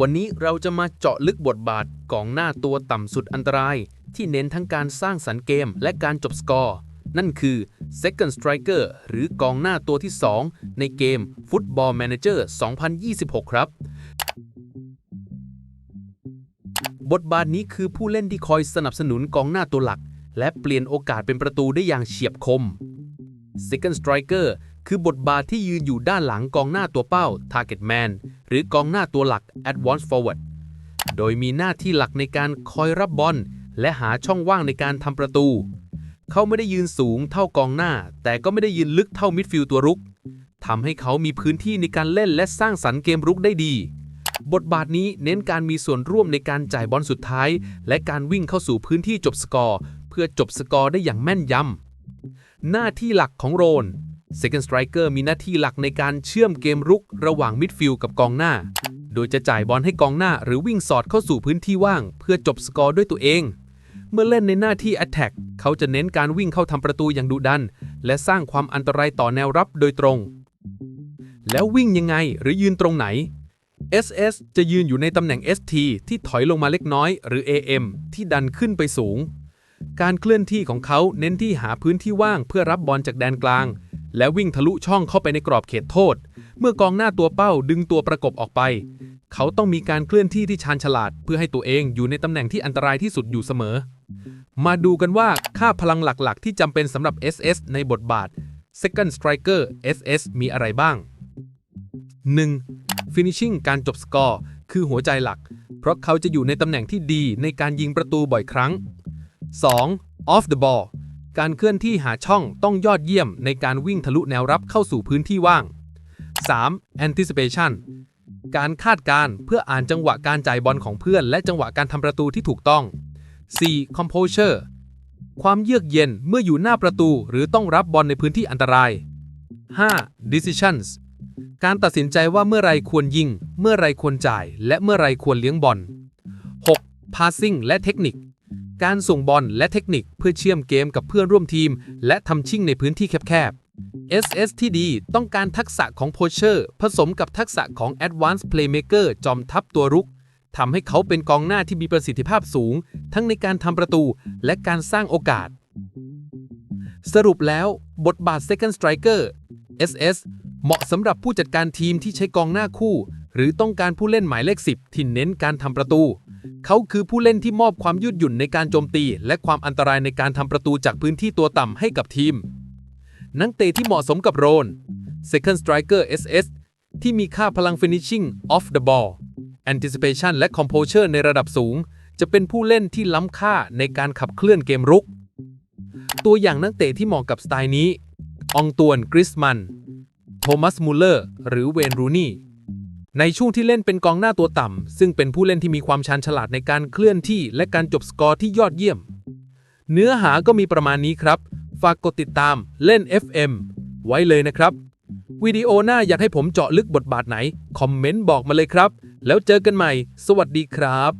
วันนี้เราจะมาเจาะลึกบทบาทกองหน้าตัวต่ำสุดอันตราย ที่เน้นทั้งการสร้างสรรค์เกมและการจบสกอร์ นั่นคือ Second Striker หรือกองหน้าตัวที่ 2 ในเกม Football Manager 2026 ครับ บทบาทนี้คือผู้เล่นที่คอยสนับสนุนกองหน้าตัวหลัก และเปลี่ยนโอกาสเป็นประตูได้อย่างเฉียบคม Second Striker คือบทบาทที่ยืนอยู่ด้านหลังกองหน้าตัวเป้า Target Man หรือกองหน้าตัวหลัก Advance Forward โดยมีหน้าที่หลักในการคอยรับบอลและหาช่องว่างในการทำประตู เขาไม่ได้ยืนสูงเท่ากองหน้า แต่ก็ไม่ได้ยืนลึกเท่ามิดฟิลด์ตัวรุกทำให้เขามีพื้นที่ในการเล่นและสร้างสรรค์เกมรุกได้ดี บทบาทนี้เน้นการมีส่วนร่วมในการจ่ายบอลสุดท้าย และการวิ่งเข้าสู่พื้นที่จบสกอร์ เพื่อจบสกอร์ได้อย่างแม่นยำหน้าที่หลักของโรน Second Striker มีหน้าที่หลักในการเชื่อมเกมรุกระหว่างมิดฟิลด์กับกองหน้า โดยจะจ่ายบอลให้กองหน้าหรือวิ่งสอดเข้าสู่พื้นที่ว่าง เพื่อจบสกอร์ด้วยตัวเอง เมื่อเล่นในหน้าที่ Attack เขาจะเน้นการวิ่งเข้าทำประตูอย่างดุดัน และสร้างความอันตรายต่อแนวรับโดยตรง แล้ววิ่งยังไงหรือยืนตรงไหน SS จะยืนอยู่ในตำแหน่ง ST ที่ถอยลงมาเล็กน้อย หรือ AM ที่ดันขึ้นไปสูง การเคลื่อนที่ของเขาเน้นที่หาพื้นที่ว่างเพื่อรับบอลจากแดนกลาง และวิ่งทะลุช่องเข้าไปในกรอบเขตโทษ เมื่อกองหน้าตัวเป้าดึงตัวประกบออกไป เขาต้องมีการเคลื่อนที่ที่ชาญฉลาด เพื่อให้ตัวเองอยู่ในตำแหน่งที่อันตรายที่สุดอยู่เสมอ มาดูกันว่าค่าพลังหลักๆ ที่จำเป็นสำหรับ SS ในบทบาท Second Striker SS มีอะไรบ้าง 1. Finishing การจบสกอร์ คือหัวใจหลัก เพราะเขาจะอยู่ในตำแหน่งที่ดีในการยิงประตูบ่อยครั้ง 2. Off the ball การเคลื่อนที่หาช่องต้องยอดเยี่ยมในการวิ่งทะลุแนวรับเข้าสู่พื้นที่ว่าง 3. Anticipation การคาดการ์เพื่ออ่านจังหวะการจ่ายบอลของเพื่อน และจังหวะการทำประตูที่ถูกต้อง 4. Composure ความเยือกเย็นเมื่ออยู่หน้าประตูหรือต้องรับบอลในพื้นที่อันตราย 5. Decisions การตัดสินใจว่าเมื่อไรควรยิง เมื่อไรควรจ่าย และเมื่อไรควรเลี้ยงบอล 6. Passing และเทคนิค การส่งบอลและเทคนิคเพื่อเชื่อมเกมกับเพื่อนร่วมทีม และทำชิ่งในพื้นที่แคบๆ SS ที่ดีต้องการทักษะของโพเชอร์ ผสมกับทักษะของ Advanced Playmaker จอมทัพตัวรุกทำให้เขาเป็นกองหน้าที่มีประสิทธิภาพสูง ทั้งในการทำประตูและการสร้างโอกาส สรุปแล้วบทบาท Second Striker SS เหมาะสำหรับผู้จัดการทีมที่ใช้กองหน้าคู่ หรือต้องการผู้เล่นหมายเลข 10 ที่เน้นการทำประตู เขาคือผู้เล่นที่มอบความยืดหยุ่นในการโจมตี และความอันตรายในการทำประตูจากพื้นที่ตัวต่ำให้กับทีม นักเตะที่เหมาะสมกับโรน Second Striker SS ที่มีค่าพลัง Finishing off the ball Anticipation และ Composure ในระดับสูง จะเป็นผู้เล่นที่ล้ำค่าในการขับเคลื่อนเกมรุก ตัวอย่างนักเตะที่เหมาะกับสไตล์นี้ องตวน กริสมัน โทมัส มูลเลอร์ หรือเวน รูนี่ ในช่วงที่เล่นเป็นกองหน้าตัวต่ำ ซึ่งเป็นผู้เล่นที่มีความชาญฉลาดในการเคลื่อนที่และการจบสกอร์ที่ยอดเยี่ยม เนื้อหาก็มีประมาณนี้ครับ ฝากกดติดตามเล่น FM ไว้เลยนะครับ วิดีโอหน้าอยากให้ผมเจาะลึกบทบาทไหน คอมเมนต์บอกมาเลยครับ แล้วเจอกันใหม่ สวัสดีครับ